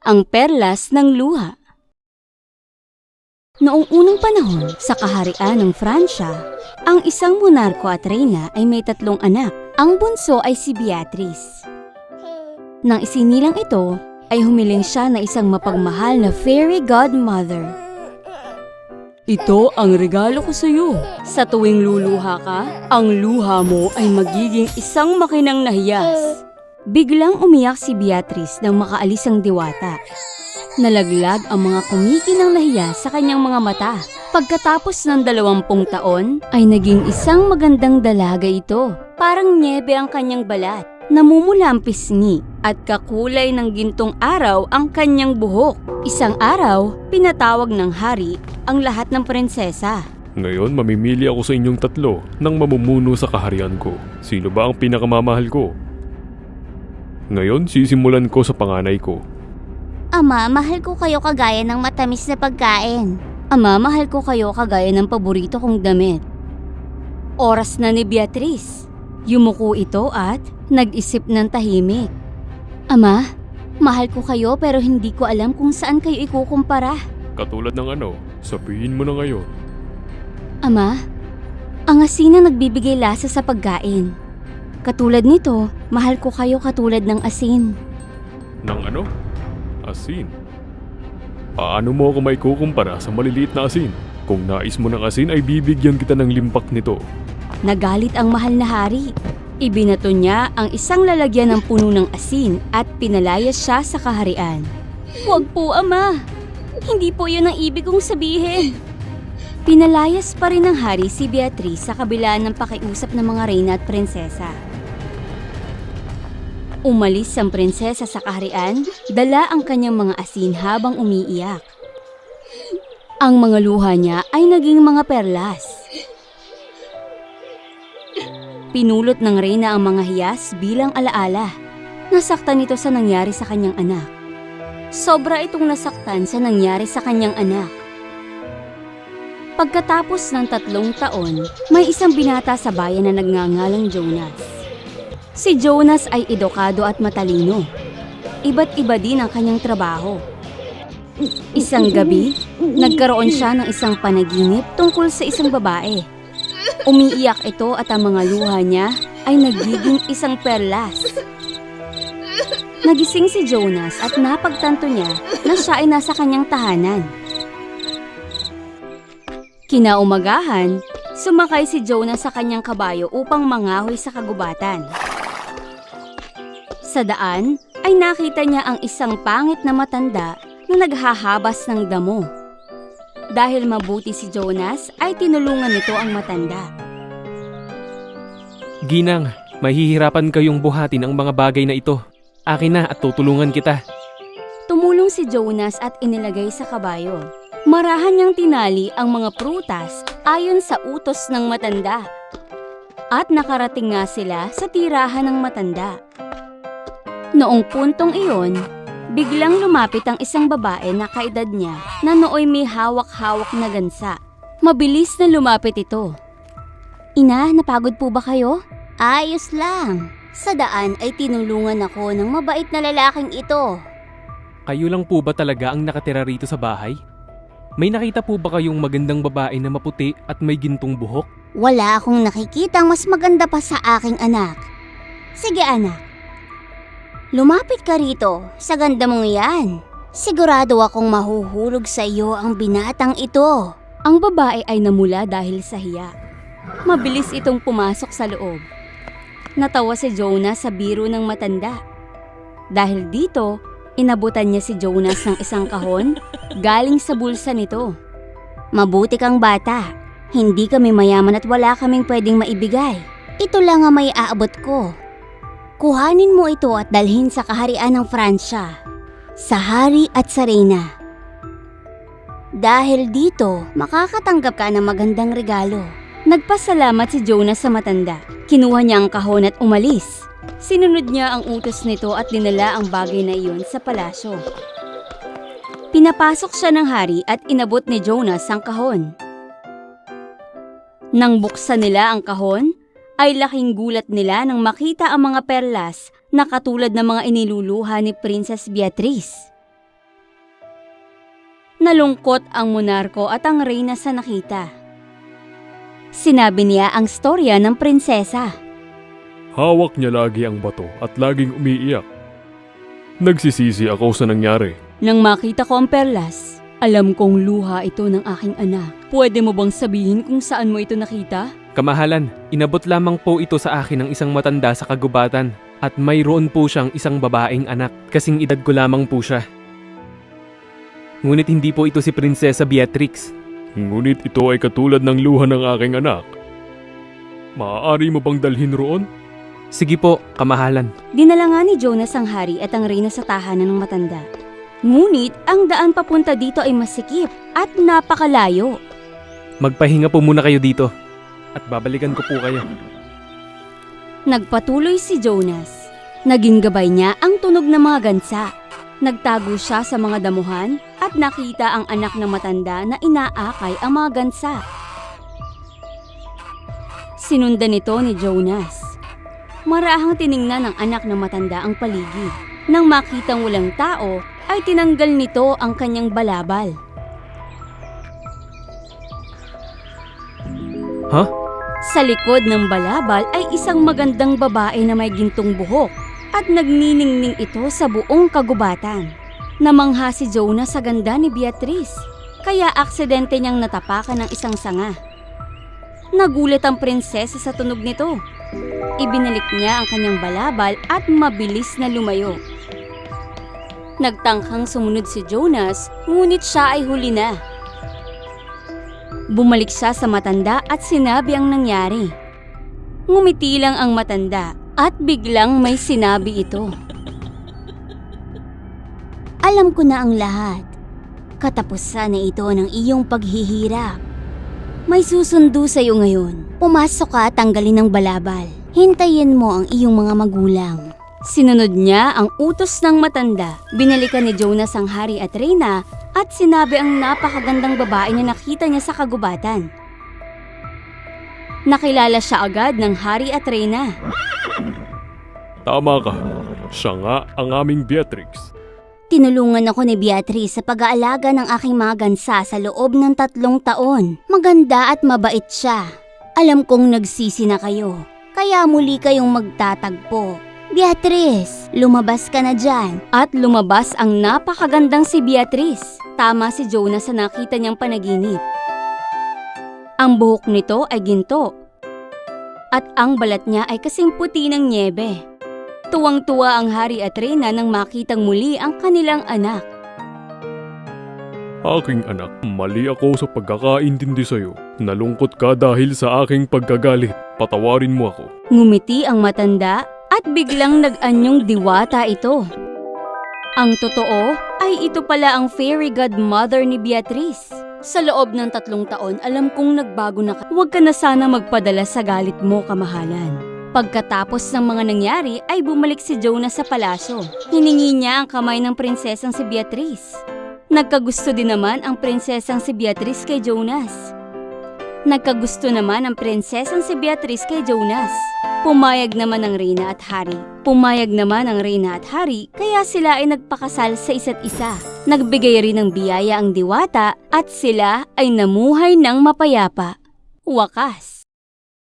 Ang perlas ng luha. Noong unang panahon sa kaharian ng Fransya, ang isang monarko at reyna ay may tatlong anak. Ang bunso ay si Beatrice. Nang isinilang ito, ay humiling siya na isang mapagmahal na fairy godmother. Ito ang regalo ko sa iyo. Sa tuwing luluha ka, ang luha mo ay magiging isang makinang nahiyas. Biglang umiyak si Beatrice nang makaalis ang diwata. Nalaglag ang mga kumikinang nahiya sa kanyang mga mata. Pagkatapos ng dalawampung taon, ay naging isang magandang dalaga ito. Parang niebe ang kanyang balat. Namumula ang pisngi at kakulay ng gintong araw ang kanyang buhok. Isang araw, pinatawag ng hari ang lahat ng prinsesa. Ngayon, mamimili ako sa inyong tatlo ng mamumuno sa kaharian ko. Sino ba ang pinakamamahal ko? Ngayon, sisimulan ko sa panganay ko. Ama, mahal ko kayo kagaya ng matamis na pagkain. Ama, mahal ko kayo kagaya ng paborito kong damit. Oras na ni Beatrice. Yumuko ito at nag-isip ng tahimik. Ama, mahal ko kayo pero hindi ko alam kung saan kayo ikukumpara. Katulad ng ano, sabihin mo na ngayon. Ama, ang asin na nagbibigay lasa sa pagkain. Katulad nito, mahal ko kayo katulad ng asin. Ng ano? Asin. Paano mo ako may kukumpara sa maliliit na asin? Kung nais mo ng asin ay bibigyan kita ng limpak nito. Nagalit ang mahal na hari. Ibinato niya ang isang lalagyan ng puno ng asin at pinalayas siya sa kaharian. Huwag po, ama. Hindi po yun ang ibig kong sabihin. Pinalayas pa rin ng hari si Beatrice sa kabila ng pakiusap ng mga reyna at prinsesa. Umalis ang prinsesa sa kaharian, dala ang kanyang mga asin habang umiiyak. Ang mga luha niya ay naging mga perlas. Pinulot ng reyna ang mga hiyas bilang alaala. Nasaktan ito sa nangyari sa kanyang anak. Sobra itong nasaktan sa nangyari sa kanyang anak. Pagkatapos ng tatlong taon, may isang binata sa bayan na nagngangalang Jonas. Si Jonas ay edukado at matalino. Iba't iba din ang kanyang trabaho. Isang gabi, nagkaroon siya ng isang panaginip tungkol sa isang babae. Umiiyak ito at ang mga luha niya ay nagiging isang perlas. Nagising si Jonas at napagtanto niya na siya ay nasa kanyang tahanan. Kinaumagahan, sumakay si Jonas sa kanyang kabayo upang mangahoy sa kagubatan. Sa daan ay nakita niya ang isang pangit na matanda na naghahabas ng damo. Dahil mabuti si Jonas ay tinulungan nito ang matanda. Ginang, mahihirapan kayong buhatin ang mga bagay na ito. Akin na at tutulungan kita. Tumulong si Jonas at inilagay sa kabayo. Marahan niyang tinali ang mga prutas ayon sa utos ng matanda. At nakarating nga sila sa tirahan ng matanda. Noong puntong iyon, biglang lumapit ang isang babae na kaedad niya na nooy may hawak-hawak na gansa. Mabilis na lumapit ito. Ina, napagod po ba kayo? Ayos lang. Sa daan ay tinulungan ako ng mabait na lalaking ito. Kayo lang po ba talaga ang nakatira rito sa bahay? May nakita po ba kayong magandang babae na maputi at may gintong buhok? Wala akong nakikitang mas maganda pa sa aking anak. Sige anak. Lumapit ka rito sa ganda mong yan. Sigurado akong mahuhulog sa iyo ang binatang ito. Ang babae ay namula dahil sa hiya. Mabilis itong pumasok sa loob. Natawa si Jonas sa biro ng matanda. Dahil dito, inabutan niya si Jonas ng isang kahon galing sa bulsa nito. Mabuti kang bata. Hindi kami mayaman at wala kaming pwedeng maibigay. Ito lang ang may aabot ko. Kuhanin mo ito at dalhin sa kaharian ng Fransya. Sa hari at sa reyna. Dahil dito, makakatanggap ka ng magandang regalo. Nagpasalamat si Jonas sa matanda. Kinuha niya ang kahon at umalis. Sinunod niya ang utos nito at dinala ang bagay na iyon sa palasyo. Pinapasok siya ng hari at inabot ni Jonas ang kahon. Nang buksan nila ang kahon, ay laking gulat nila nang makita ang mga perlas na katulad ng mga iniluluha ni Princess Beatrice. Nalungkot ang monarko at ang reyna sa nakita. Sinabi niya ang storya ng prinsesa. Hawak niya lagi ang bato at laging umiiyak. Nagsisisi ako sa nangyari. Nang makita ko ang perlas, alam kong luha ito ng aking anak. Pwede mo bang sabihin kung saan mo ito nakita? Kamahalan, inabot lamang po ito sa akin ng isang matanda sa kagubatan at mayroon po siyang isang babaeng anak. Kasing edad ko lamang po siya. Ngunit hindi po ito si Prinsesa Beatrix. Ngunit ito ay katulad ng luha ng aking anak. Maaari mo bang dalhin roon? Sige po, kamahalan. Dinala nga ni Jonas ang hari at ang reyna sa tahanan ng matanda. Ngunit ang daan papunta dito ay masikip at napakalayo. Magpahinga po muna kayo dito. At babalikan ko po kayo. Nagpatuloy si Jonas. Naging gabay niya ang tunog ng mga gansa. Nagtago siya sa mga damuhan at nakita ang anak ng matanda na inaakay ang mga gansa. Sinundan ito ni Jonas. Marahang tiningnan ng anak ng matanda ang paligid. Nang makitang walang tao, ay tinanggal nito ang kanyang balabal. Ha? Sa likod ng balabal ay isang magandang babae na may gintong buhok at nagniningning ito sa buong kagubatan. Namangha si Jonah sa ganda ni Beatrice, kaya aksidente niyang natapakan ng isang sanga. Nagulat ang prinsesa sa tunog nito. Ibinalik niya ang kanyang balabal at mabilis na lumayo. Nagtangkang sumunod si Jonas, ngunit siya ay huli na. Bumalik siya sa matanda at sinabi ang nangyari. Ngumiti lang ang matanda at biglang may sinabi ito. Alam ko na ang lahat. Katapusan na ito ng iyong paghihirap. May susundo sa iyo ngayon. Pumasok ka at tanggalin ang balabal. Hintayin mo ang iyong mga magulang. Sinunod niya ang utos ng matanda. Binalikan ni Jonas ang hari at reyna at sinabi ang napakagandang babae na nakita niya sa kagubatan. Nakilala siya agad ng hari at reyna. Tama ka. Siya nga ang aming Beatrix. Tinulungan ako ni Beatrice sa pag-aalaga ng aking mga gansa sa loob ng tatlong taon. Maganda at mabait siya. Alam kong nagsisi na kayo. Kaya muli kayong magtatagpo. Beatrice, lumabas ka na dyan. At lumabas ang napakagandang si Beatrice. Tama si Jonas sa nakita niyang panaginip. Ang buhok nito ay ginto. At ang balat niya ay kasing puti ng niebe. Tuwang-tuwa ang hari at reyna nang makitang muli ang kanilang anak. Aking anak, mali ako sa pagkakaintindi sa'yo. Nalungkot ka dahil sa aking pagkagalit. Patawarin mo ako. Ngumiti ang matanda at biglang nag-anyong diwata ito. Ang totoo ay ito pala ang fairy godmother ni Beatrice. Sa loob ng tatlong taon, alam kong nagbago na ka. Huwag ka na sana magpadala sa galit mo, kamahalan. Pagkatapos ng mga nangyari ay bumalik si Jonah sa palasyo. Hiningi niya ang kamay ng prinsesang si Beatrice. Nagkagusto din naman ang prinsesang si Beatrice kay Jonas. Nagkagusto naman ang prinsesang si Beatrice kay Jonas. Pumayag naman ang reyna at hari. Pumayag naman ang reyna at hari kaya sila ay nagpakasal sa isa't isa. Nagbigay rin ng biyaya ang diwata at sila ay namuhay ng mapayapa. Wakas.